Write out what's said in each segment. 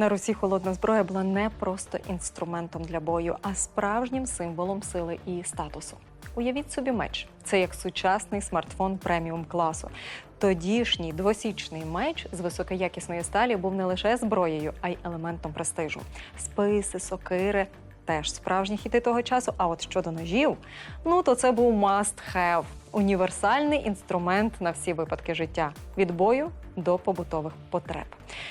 На Русі холодна зброя була не просто інструментом для бою, а справжнім символом сили і статусу. Уявіть собі меч. Це як сучасний смартфон преміум класу. Тодішній двосічний меч з високоякісної сталі був не лише зброєю, а й елементом престижу. Списи, сокири теж справжні хіти того часу. А от щодо ножів, ну то це був must have – універсальний інструмент на всі випадки життя від бою до побутових потреб.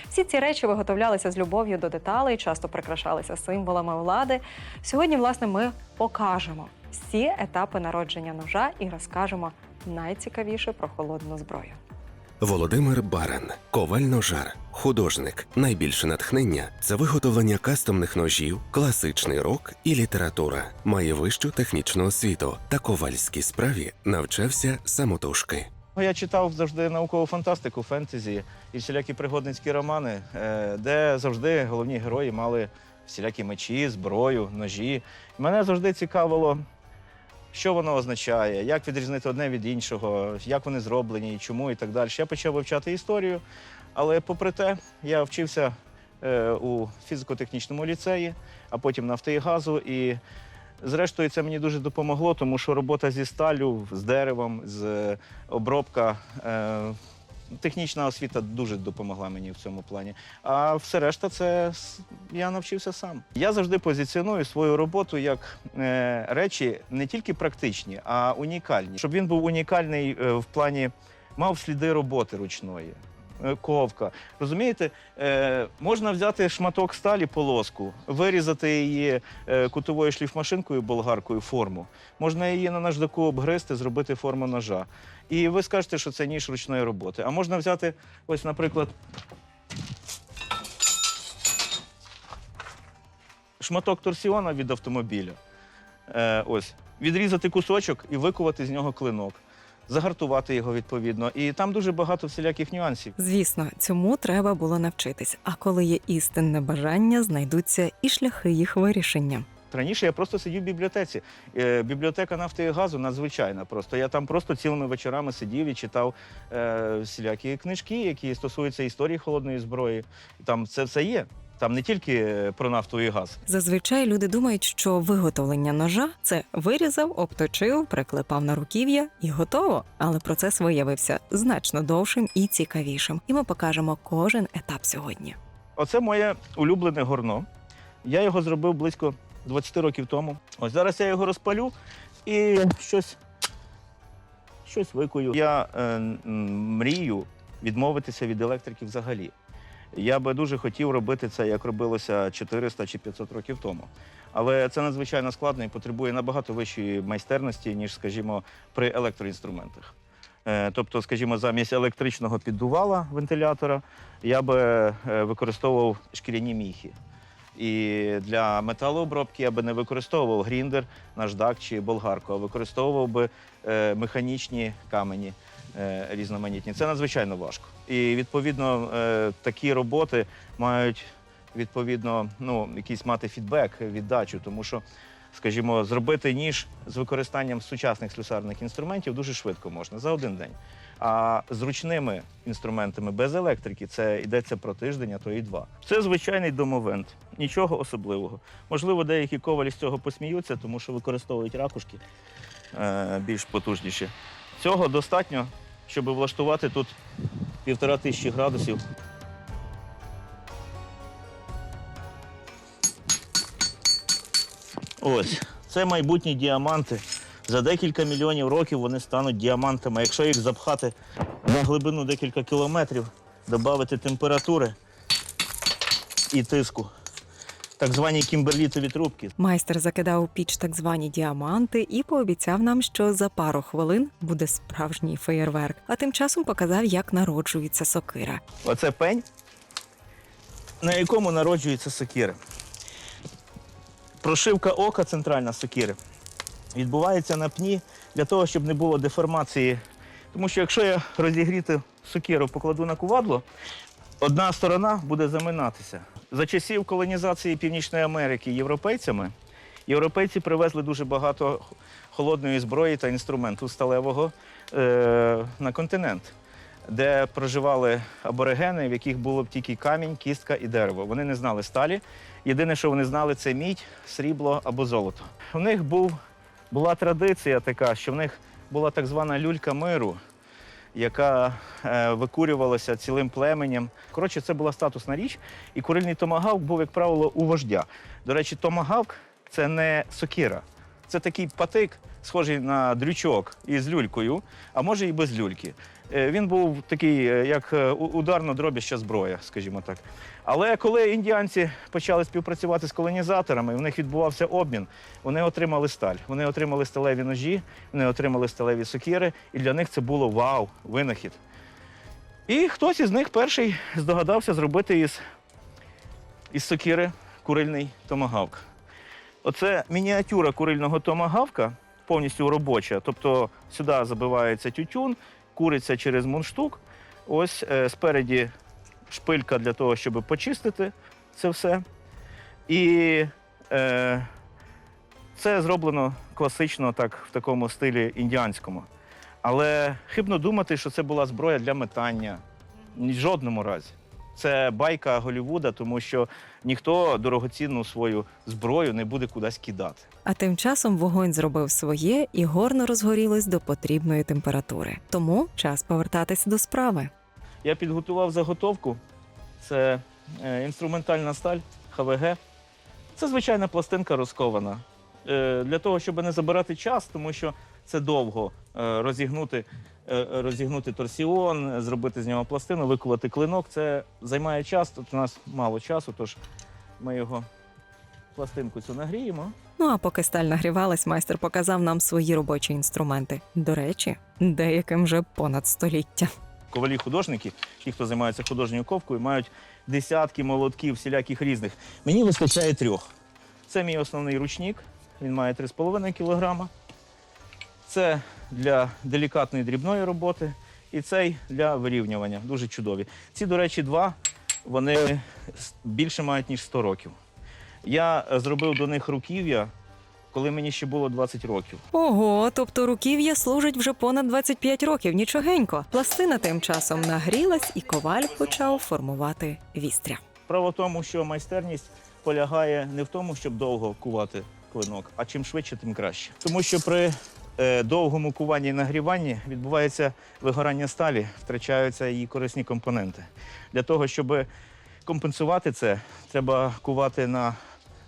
Всі ці речі виготовлялися з любов'ю до деталей, часто прикрашалися символами влади. Сьогодні, власне, ми покажемо всі етапи народження ножа і розкажемо найцікавіше про холодну зброю. Володимир Баран, коваль-ножар, художник. Найбільше натхнення це виготовлення кастомних ножів, класичний рок і література. Має вищу технічну освіту та ковальській справі навчався самотужки. Ну, Я читав завжди наукову фантастику, фентезі і всілякі пригодницькі романи, е, де завжди головні герої мали всілякі мечі, зброю, ножі. Мене завжди цікавило, що воно означає, як відрізнити одне від іншого, як вони зроблені, чому і так далі. Я почав вивчати історію, але попри те, я вчився е, у фізико-технічному ліцеї, а потім нафти і газу. І Зрештою, це мені дуже допомогло, тому що робота зі сталю, з деревом, з е, обробка. Технічна освіта дуже допомогла мені в цьому плані. А все решта, це я навчився сам. Я завжди позиціоную свою роботу як е, речі не тільки практичні, а унікальні. Щоб він був унікальний е, в плані мав сліди роботи ручної. Е, Ковка. Розумієте, е, можна взяти шматок сталі полоску, вирізати її е, кутовою шліфмашинкою болгаркою форму. Можна її на наждаку обгризти, зробити форму ножа. І ви скажете, що це ніж ручної роботи. А можна взяти, ось, наприклад, шматок торсіона від автомобіля. Ось, відрізати кусочок і викувати з нього клинок, загартувати його відповідно. І там дуже багато всіляких нюансів. Звісно, цьому треба було навчитись. А коли є істинне бажання, знайдуться і шляхи їх вирішення. Раніше я просто сидів в бібліотеці. Е, бібліотека нафти і газу надзвичайна. Просто я там просто цілими вечорами сидів і читав е, всілякі книжки, які стосуються історії холодної зброї. Там це все є. Там не тільки е, про нафту і газ. Зазвичай люди думають, що виготовлення ножа це вирізав, обточив, приклепав на руків'я і готово. Але процес виявився значно довшим і цікавішим. І ми покажемо кожен етап сьогодні. Оце моє улюблене горно. Я його зробив близько 20 років тому. Ось зараз я його розпалю і щось, щось викую. Я е, мрію відмовитися від електрики взагалі. Я би дуже хотів робити це, як робилося 400 чи 500 років тому. Але це надзвичайно складно і потребує набагато вищої майстерності, ніж, скажімо, при електроінструментах. Е, Тобто, скажімо, замість електричного піддувала вентилятора я би е, використовував шкіряні міхи. І для металообробки я би не використовував гріндер, наждак чи болгарку, а використовував би е, механічні камені різноманітні. Це надзвичайно важко. І відповідно е, такі роботи мають відповідно ну, якийсь мати фідбек, віддачу, тому що. Скажімо, зробити ніж з використанням сучасних слюсарних інструментів дуже швидко можна за один день. А з ручними інструментами без електрики це йдеться про тиждень, а то і два. Це звичайний домовент, нічого особливого. Можливо, деякі ковалі з цього посміються, тому що використовують ракушки е, більш потужніші. Цього достатньо, щоб влаштувати тут півтора тисячі градусів. Ось, це майбутні діаманти. За декілька мільйонів років вони стануть діамантами. Якщо їх запхати на глибину декілька кілометрів, додати температури і тиску. Так звані кімберлітові трубки. Майстер закидав у піч так звані діаманти і пообіцяв нам, що за пару хвилин буде справжній феєрверк. А тим часом показав, як народжується сокира. Оце пень, на якому народжується сокири. Прошивка ока центральна сокири відбувається на пні для того, щоб не було деформації. Тому що якщо я розігріти сокиру покладу на кувадло, одна сторона буде заминатися. За часів колонізації Північної Америки європейцями європейці привезли дуже багато холодної зброї та інструменту сталевого е, на континент. де проживали аборигени, в яких було б тільки камінь, кістка і дерево. Вони не знали сталі. Єдине, що вони знали, це мідь, срібло або золото. У них був, була традиція така, що в них була так звана люлька миру, яка е, викурювалася цілим племенем. Коротше, це була статусна річ, і курильний томагавк був, як правило, у вождя. До речі, томагавк це не сокира, це такий патик, схожий на дрючок із люлькою, а може і без люльки. Е, Він був такий, е, як е, у- ударно-дробіща зброя, скажімо так. Але коли індіанці почали співпрацювати з колонізаторами, в них відбувався обмін, вони отримали сталь, вони отримали сталеві ножі, вони отримали сталеві сокири, і для них це було вау, винахід. І хтось із них перший здогадався зробити із, із сокири курильний томагавк. Оце мініатюра курильного томагавка, повністю робоча. Тобто сюди забивається тютюн, куриться через мундштук. Ось е, спереді шпилька для того, щоб почистити це все. І е, це зроблено класично, так, в такому стилі індіанському. Але хибно думати, що це була зброя для метання. Ні в жодному разі. Це байка Голлівуда, тому що ніхто дорогоцінну свою зброю не буде кудись кидати. А тим часом вогонь зробив своє і горно розгорілось до потрібної температури. Тому час повертатись до справи. Я підготував заготовку. Це е, інструментальна сталь ХВГ. Це звичайна пластинка розкована. Е, для того, щоб не забирати час, тому що це довго е, розігнути, розігнути торсіон, е, зробити з нього пластину, викувати клинок. Це займає час. Тут у нас мало часу, тож ми його пластинку цю нагріємо. Ну а поки сталь нагрівалась, майстер показав нам свої робочі інструменти. До речі, деяким вже понад століття. Ковалі-художники, ті, хто займається художньою ковкою, мають десятки молотків, всіляких різних. Мені вистачає трьох. Це мій основний ручник, він має 3,5 кг. Це для делікатної дрібної роботи, і цей для вирівнювання. Дуже чудові. Ці, до речі, два вони більше мають, ніж 100 років. Я е, зробив до них руків'я, коли мені ще було 20 років. Ого, тобто руків'я служить вже понад 25 років. Нічогенько. Пластина тим часом нагрілась, і коваль почав формувати вістря. Справа в тому, що майстерність полягає не в тому, щоб довго кувати клинок, а чим швидше, тим краще. Тому що при довгому куванні і нагріванні відбувається вигорання сталі, втрачаються її корисні компоненти. Для того, щоб компенсувати це, треба кувати на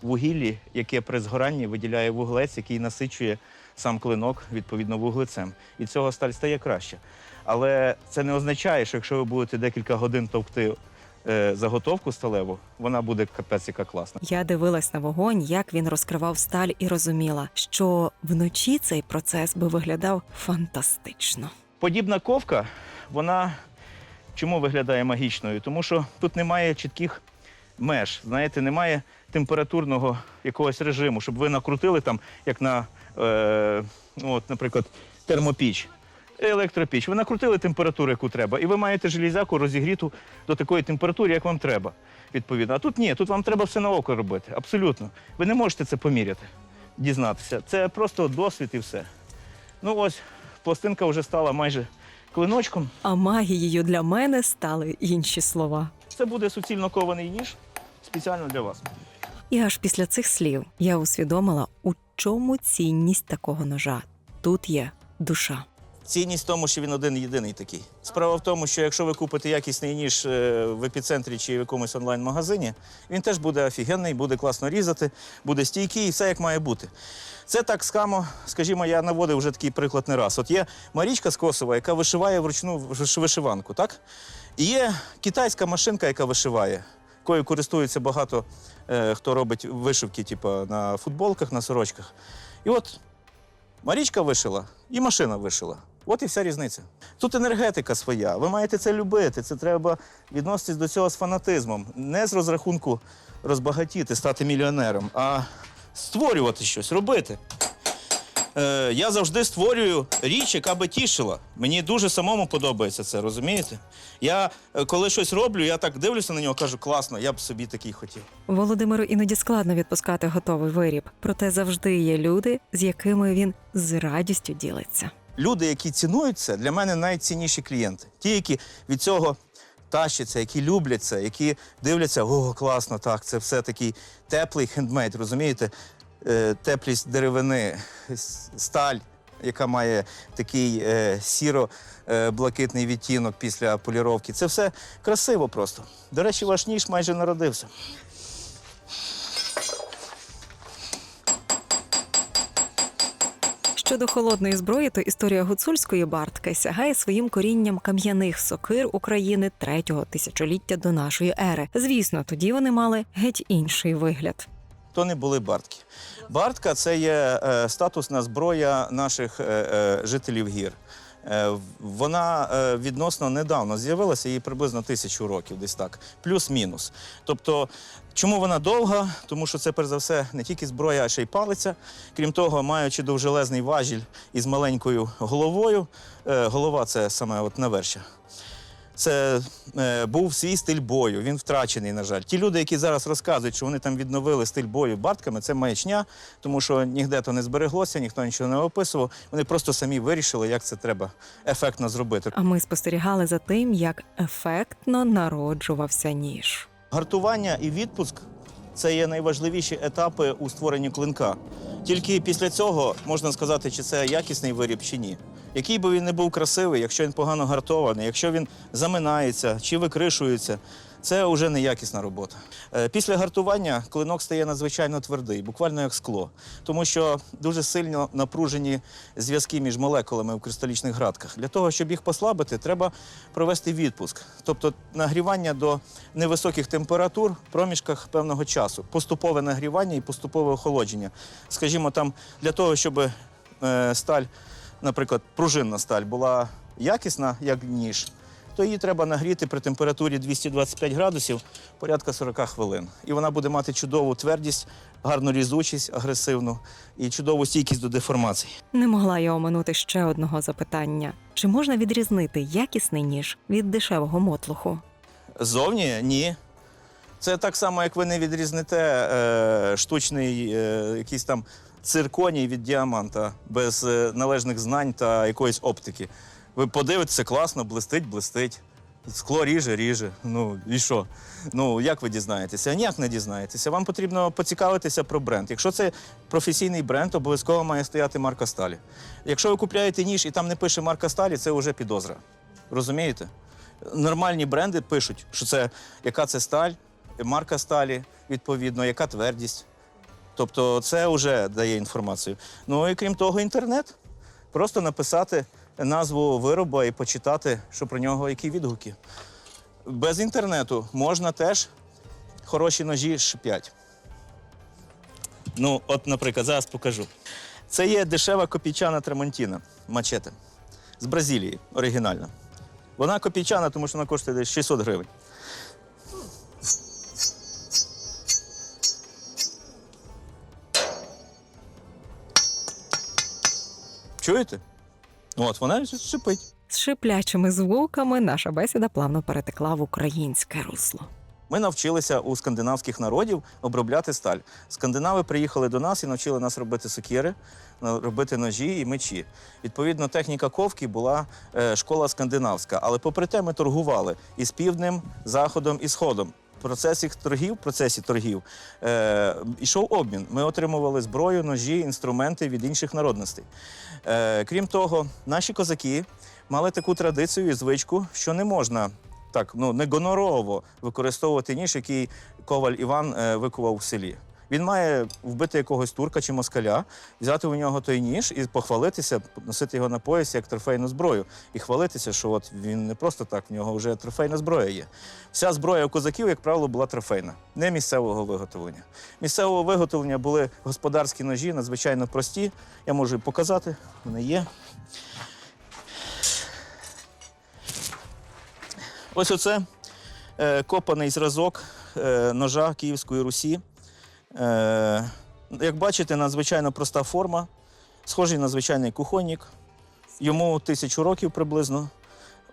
вугіллі, яке при згоранні виділяє вуглець, який насичує сам клинок відповідно вуглецем. І цього сталь стає краще. Але це не означає, що якщо ви будете декілька годин товкти е, заготовку сталеву, вона буде капець яка класна. Я дивилась на вогонь, як він розкривав сталь, і розуміла, що вночі цей процес би виглядав фантастично. Подібна ковка, вона чому виглядає магічною? Тому що тут немає чітких меж, знаєте, немає температурного якогось режиму, щоб ви накрутили там, як на, е, ну, от, наприклад, термопіч. Електропіч. Ви накрутили температуру, яку треба, і ви маєте железяку розігріту до такої температури, як вам треба. Відповідно. А тут ні, тут вам треба все на око робити. Абсолютно. Ви не можете це поміряти, дізнатися. Це просто досвід і все. Ну ось, пластинка вже стала майже клиночком. А магією для мене стали інші слова. Це буде суцільно кований ніж спеціально для вас. І аж після цих слів я усвідомила, у чому цінність такого ножа. Тут є душа. Цінність в тому, що він один єдиний такий. Справа в тому, що якщо ви купите якісний ніж е, в епіцентрі чи в якомусь онлайн-магазині, він теж буде офігенний, буде класно різати, буде стійкий і все як має бути. Це так само, скажімо, я наводив вже такий приклад не раз. От є Марічка з Косова, яка вишиває вручну вишиванку, так? І є китайська машинка, яка вишиває, якою користується багато е, хто робить вишивки, типу, на футболках, на сорочках. І от Марічка вишила і машина вишила. От і вся різниця. Тут енергетика своя. Ви маєте це любити. Це треба відноситись до цього з фанатизмом. Не з розрахунку розбагатіти, стати мільйонером, а створювати щось, робити. Е, я завжди створюю річ, яка би тішила. Мені дуже самому подобається це, розумієте? Я е, коли щось роблю, я так дивлюся на нього, кажу, класно, я б собі такий хотів. Володимиру іноді складно відпускати готовий виріб, проте завжди є люди, з якими він з радістю ділиться. Люди, які цінують це, для мене найцінніші клієнти. Ті, які від цього тащаться, які люблять це, які дивляться, о, класно, так, це все такий теплий хендмейд, розумієте? Е, теплість деревини, сталь, яка має такий е, сіро-блакитний відтінок після поліровки. Це все красиво просто. До речі, ваш ніж майже народився. Щодо холодної зброї, то історія гуцульської бартки сягає своїм корінням кам'яних сокир України третього тисячоліття до нашої ери. Звісно, тоді вони мали геть інший вигляд. то не були бартки. Бартка це є е, статусна зброя наших е, е, жителів гір. Вона відносно недавно з'явилася, їй приблизно тисячу років, десь так, плюс-мінус. Тобто, чому вона довга? Тому що це, перш за все, не тільки зброя, а ще й палиця. Крім того, маючи довжелезний важіль із маленькою головою, е, голова це саме от навершя. Це е, був свій стиль бою. Він втрачений, на жаль. Ті люди, які зараз розказують, що вони там відновили стиль бою бартками, це маячня, тому що ніде то не збереглося, ніхто нічого не описував. Вони просто самі вирішили, як це треба ефектно зробити. А ми спостерігали за тим, як ефектно народжувався ніж. Гартування і відпуск це є найважливіші етапи у створенні клинка. Тільки після цього можна сказати, чи це якісний виріб, чи ні. Який би він не був красивий, якщо він погано гартований, якщо він заминається чи викришується, це вже неякісна робота. Е, Після гартування клинок стає надзвичайно твердий, буквально як скло, тому що дуже сильно напружені зв'язки між молекулами в кристалічних градках. Для того, щоб їх послабити, треба провести відпуск, тобто нагрівання до невисоких температур в проміжках певного часу, поступове нагрівання і поступове охолодження. Скажімо, там для того, щоб е, сталь, наприклад, пружинна сталь була якісна, як ніж, то її треба нагріти при температурі 225 градусів порядка 40 хвилин. І вона буде мати чудову твердість, гарну різучість, агресивну і чудову стійкість до деформацій. Не могла я оминути ще одного запитання: чи можна відрізнити якісний ніж від дешевого мотлуху? Зовні ні. Це так само, як ви не відрізнете е, штучний е, якийсь там цирконій від діаманта без е, належних знань та якоїсь оптики. Ви подивитеся, класно, блистить, блистить. Скло ріже, ріже. Ну і що? Ну як ви дізнаєтеся? Ніяк не дізнаєтеся. Вам потрібно поцікавитися про бренд. Якщо це професійний бренд, обов'язково має стояти марка сталі. Якщо ви купляєте ніж і там не пише марка сталі, це вже підозра. Розумієте? Нормальні бренди пишуть, що це яка це сталь, марка сталі, відповідно, яка твердість. Тобто це вже дає інформацію. Ну і крім того, інтернет. Просто написати назву виробу і почитати, що про нього які відгуки. Без інтернету можна теж хороші ножі шипять. Ну, от, наприклад, зараз покажу. Це є дешева копійчана тремонтіна мачете з Бразилії, оригінальна. Вона копійчана, тому що вона коштує десь 600 гривень. Чуєте? От, вона шипить. З шиплячими звуками наша бесіда плавно перетекла в українське русло. Ми навчилися у скандинавських народів обробляти сталь. Скандинави приїхали до нас і навчили нас робити сокири, робити ножі і мечі. Відповідно, техніка ковки була е, школа скандинавська. Але попри те, ми торгували і з півднем, заходом і сходом. Процесі торгів, процесі торгів е, йшов обмін. Ми отримували зброю, ножі, інструменти від інших народностей. Е, крім того, наші козаки мали таку традицію і звичку, що не можна так ну не гонорово використовувати ніж, який коваль Іван е, викував в селі. Він має вбити якогось турка чи москаля, взяти у нього той ніж і похвалитися, носити його на поясі як трофейну зброю. І хвалитися, що от він не просто так, в нього вже трофейна зброя є. Вся зброя у козаків, як правило, була трофейна, не місцевого виготовлення. Місцевого виготовлення були господарські ножі, надзвичайно прості. Я можу показати, вони є. Ось оце е, копаний зразок е, ножа Київської Русі. Е, як бачите, надзвичайно проста форма, схожий на звичайний кухонник. Йому тисячу років приблизно.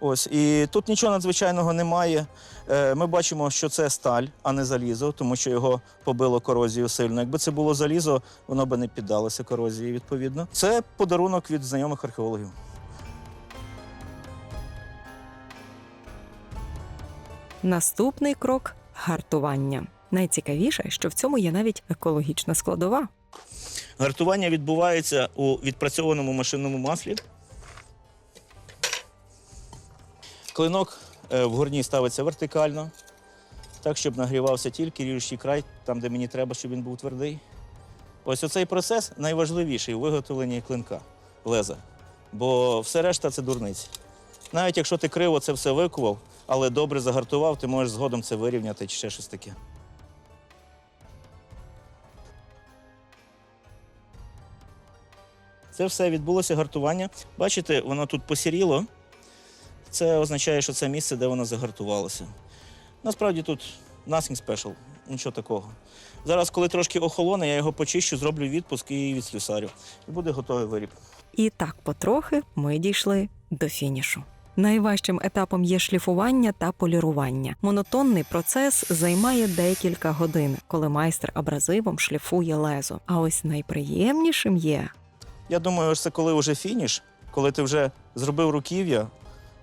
Ось. І тут нічого надзвичайного немає. Е, ми бачимо, що це сталь, а не залізо, тому що його побило корозію сильно. Якби це було залізо, воно би не піддалося корозії, відповідно. Це подарунок від знайомих археологів. Наступний крок гартування. Найцікавіше, що в цьому є навіть екологічна складова. Гартування відбувається у відпрацьованому машинному маслі. Клинок е, в горні ставиться вертикально, так, щоб нагрівався тільки ріжучий край, там, де мені треба, щоб він був твердий. Ось оцей процес найважливіший у виготовленні клинка, леза. Бо все решта це дурниці. Навіть якщо ти криво це все викував, але добре загартував, ти можеш згодом це вирівняти чи ще щось таке. Це все відбулося гартування. Бачите, воно тут посіріло. Це означає, що це місце, де воно загартувалося. Насправді тут nothing special, нічого такого. Зараз, коли трошки охолоне, я його почищу, зроблю відпуск і відслюсарю. І буде готовий виріб. І так потрохи ми дійшли до фінішу. Найважчим етапом є шліфування та полірування. Монотонний процес займає декілька годин, коли майстер абразивом шліфує лезо. А ось найприємнішим є Я думаю, це коли вже фініш, коли ти вже зробив руків'я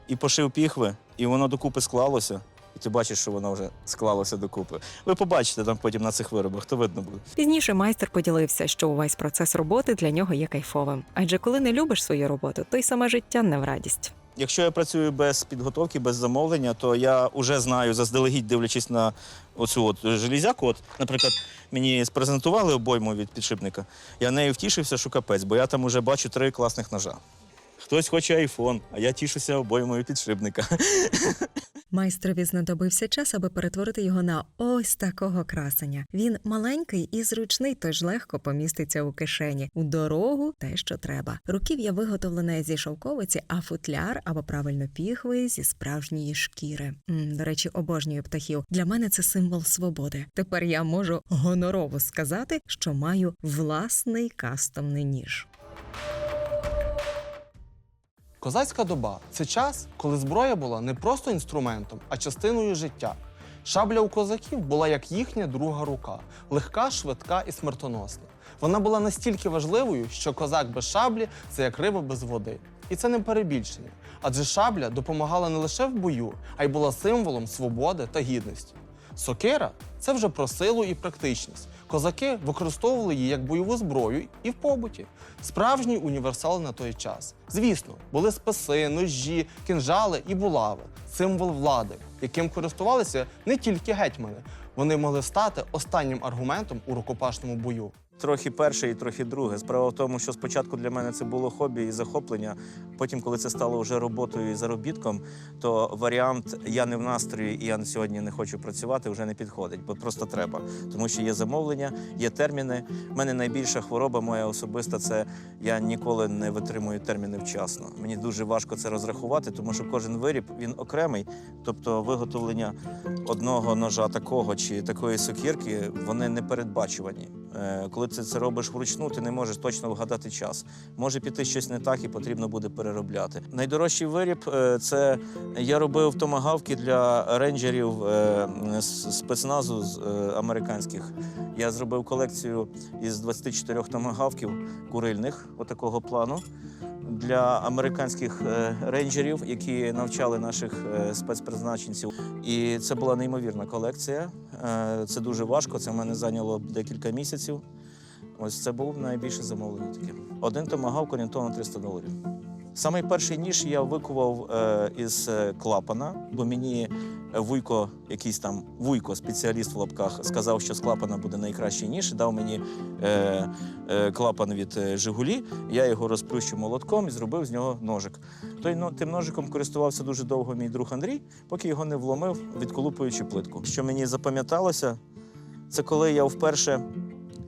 і пошив піхви, і воно докупи склалося. І ти бачиш, що воно вже склалося докупи. Ви побачите там потім на цих виробах, то видно буде. Пізніше майстер поділився, що увесь процес роботи для нього є кайфовим. Адже коли не любиш свою роботу, то й саме життя не в радість. Якщо я працюю без підготовки, без замовлення, то я вже знаю, заздалегідь дивлячись на оцю от железяку. От, наприклад, мені спрезентували обойму від підшипника. Я нею втішився, що капець, бо я там уже бачу три класних ножа. Хтось хоче айфон, а я тішуся обоймою підшипника. Майстрові знадобився час, аби перетворити його на ось такого красення. Він маленький і зручний, тож легко поміститься у кишені. У дорогу те, що треба. Руків'я виготовлене зі шовковиці, а футляр або правильно піхви зі справжньої шкіри. М, до речі, обожнюю птахів. Для мене це символ свободи. Тепер я можу гонорово сказати, що маю власний кастомний ніж. Козацька доба це час, коли зброя була не просто інструментом, а частиною життя. Шабля у козаків була як їхня друга рука, легка, швидка і смертоносна. Вона була настільки важливою, що козак без шаблі це як риба без води. І це не перебільшення. Адже шабля допомагала не лише в бою, а й була символом свободи та гідності. Сокира це вже про силу і практичність. Козаки використовували її як бойову зброю і в побуті. Справжній універсал на той час. Звісно, були списи, ножі, кінжали і булави символ влади, яким користувалися не тільки гетьмани. Вони могли стати останнім аргументом у рукопашному бою. Трохи перше і трохи друге. Справа в тому, що спочатку для мене це було хобі і захоплення. Потім, коли це стало вже роботою і заробітком, то варіант я не в настрої і я сьогодні не хочу працювати вже не підходить, бо просто треба. Тому що є замовлення, є терміни. У мене найбільша хвороба моя особиста це я ніколи не витримую терміни вчасно. Мені дуже важко це розрахувати, тому що кожен виріб він окремий. Тобто виготовлення одного ножа такого чи такої сокірки вони не передбачувані. Е, Коли ти це робиш вручну, ти не можеш точно вгадати час. Може піти щось не так і потрібно буде переробляти. Найдорожчий виріб е, це я робив томагавки для рейнджерів е, спецназу з американських. Я зробив колекцію із 24 томагавків курильних, отакого плану. Для американських е, рейнджерів, які навчали наших е, спецпризначенців, і це була неймовірна колекція. Е, Це дуже важко. Це в мене зайняло декілька місяців. Ось це був найбільше замовлення таке. Один томагавк орієнтовно 300 доларів. Самий перший ніж я викував із клапана, бо мені Вуйко, якийсь там Вуйко, спеціаліст в лапках, сказав, що з клапана буде найкращий ніж. Дав мені е, е, клапан від е, Жигулі. Я його розплющив молотком і зробив з нього ножик. Той ну, тим ножиком користувався дуже довго мій друг Андрій, поки його не вломив, відколупуючи плитку. Що мені запам'яталося, це коли я вперше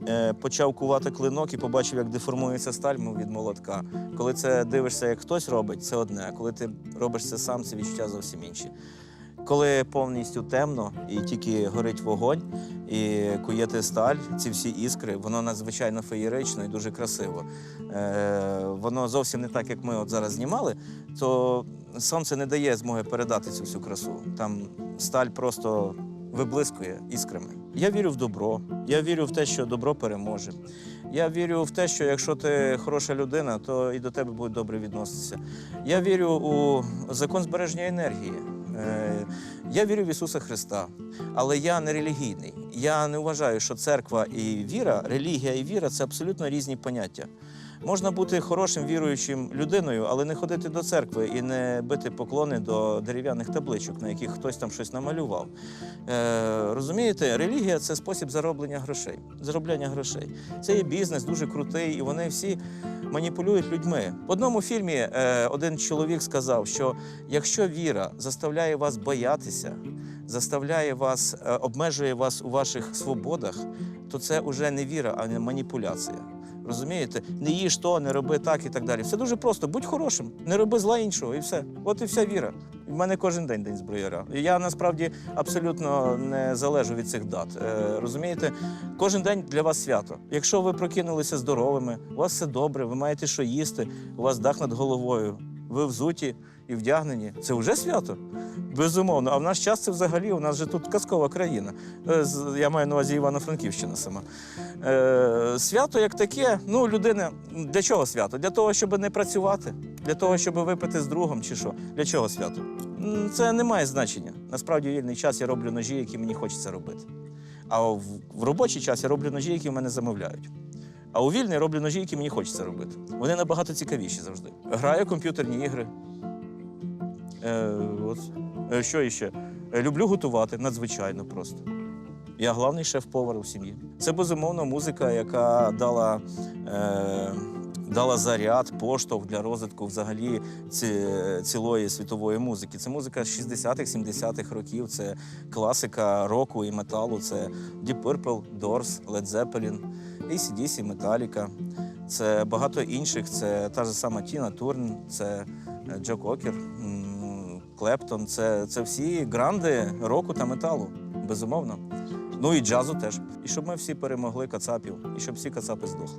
е, почав кувати клинок і побачив, як деформується сталь від молотка. Коли це дивишся, як хтось робить, це одне. А коли ти робиш це сам, це відчуття зовсім інші. Коли повністю темно і тільки горить вогонь, і куєте сталь, ці всі іскри, воно надзвичайно феєрично і дуже красиво. Е, воно зовсім не так, як ми от зараз знімали, то сонце не дає змоги передати цю всю красу. Там сталь просто виблискує іскрами. Я вірю в добро, я вірю в те, що добро переможе. Я вірю в те, що якщо ти хороша людина, то і до тебе будуть добре відноситися. Я вірю у закон збереження енергії. Е, Я вірю в Ісуса Христа, але я не релігійний. Я не вважаю, що церква і віра, релігія і віра це абсолютно різні поняття. Можна бути хорошим віруючим людиною, але не ходити до церкви і не бити поклони до дерев'яних табличок, на яких хтось там щось намалював. Е, розумієте, релігія це спосіб зароблення грошей. Заробляння грошей. Це є бізнес дуже крутий, і вони всі маніпулюють людьми. В одному фільмі е, один чоловік сказав, що якщо віра заставляє вас боятися, заставляє вас, е, обмежує вас у ваших свободах, то це вже не віра, а не маніпуляція. Розумієте? Не їж то, не роби так і так далі. Все дуже просто. Будь хорошим, не роби зла іншого, і все. От і вся віра. У мене кожен день день зброяра. Я насправді абсолютно не залежу від цих дат. Е, розумієте, кожен день для вас свято. Якщо ви прокинулися здоровими, у вас все добре, ви маєте що їсти, у вас дах над головою, ви взуті і вдягнені. Це вже свято. Безумовно. А в наш час це взагалі у нас же тут казкова країна. Е, Я маю на увазі Івано-Франківщина сама. Е, свято як таке, ну, людина, для чого свято? Для того, щоб не працювати, для того, щоб випити з другом чи що? Для чого свято? Це не має значення. Насправді, вільний час я роблю ножі, які мені хочеться робити. А в робочий час я роблю ножі, які в мене замовляють. А у вільний роблю ножі, які мені хочеться робити. Вони набагато цікавіші завжди. Граю комп'ютерні ігри. Е, от. Е, що іще? Е, Люблю готувати надзвичайно просто. Я главний шеф-повар у сім'ї. Це безумовно музика, яка дала, е, дала заряд, поштовх для розвитку взагалі ці, цілої світової музики. Це музика 60-х, 70-х років, це класика року і металу. Це Deep Purple, Doors, Led Zeppelin, ACDC, Metallica. Це багато інших. Це та ж сама Тіна Турн, це е, Джо Кокер, Клептон. Це, це всі гранди року та металу, безумовно. Ну і джазу теж. І щоб ми всі перемогли кацапів, і щоб всі кацапи здохли.